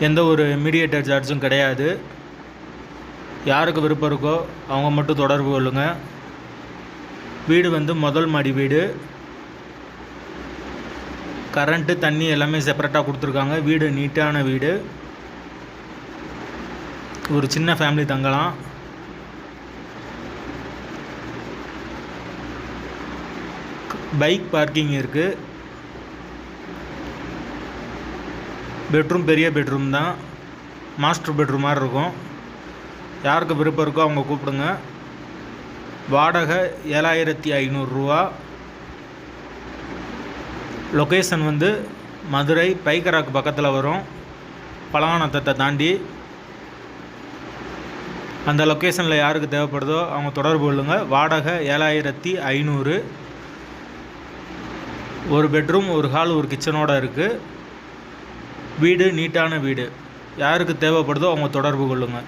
எந்த ஒரு மீடியேட்டர் சார்ஜும் கிடையாது. யாருக்கு விருப்பம் இருக்கோ அவங்க மட்டும் தொடர்பு கொள்ளுங்கள் வீடு வந்து முதல் மாடி வீடு. கரண்ட்டு தண்ணி எல்லாமே செப்பரேட்டாக கொடுத்துருக்காங்க. வீடு நீட்டான வீடு. ஒரு சின்ன ஃபேமிலி தங்கலாம். பைக் பார்க்கிங் இருக்குது பெட்ரூம் பெரிய பெட்ரூம் தான். மாஸ்டர் பெட்ரூம் மாதிரி இருக்கும். யாருக்கு விருப்பம் இருக்கோ அவங்க கூப்பிடுங்க. வாடகை ஏழாயிரத்தி ஐநூறுரூவா லொக்கேஷன் வந்து மதுரை பைக்கராக்கு பக்கத்தில் வரும். பழங்கானத்தத்தை தாண்டி. அந்த லொக்கேஷனில் யாருக்கு தேவைப்படுதோ அவங்க தொடர்பு கொள்ளுங்கள் வாடகை ஏழாயிரத்தி ஐநூறு. ஒரு பெட்ரூம் ஒரு ஹால் ஒரு கிச்சனோடு இருக்குது வீடு நீட்டான வீடு. யாருக்கு தேவைப்படுதோ அவங்க தொடர்பு கொள்ளுங்கள்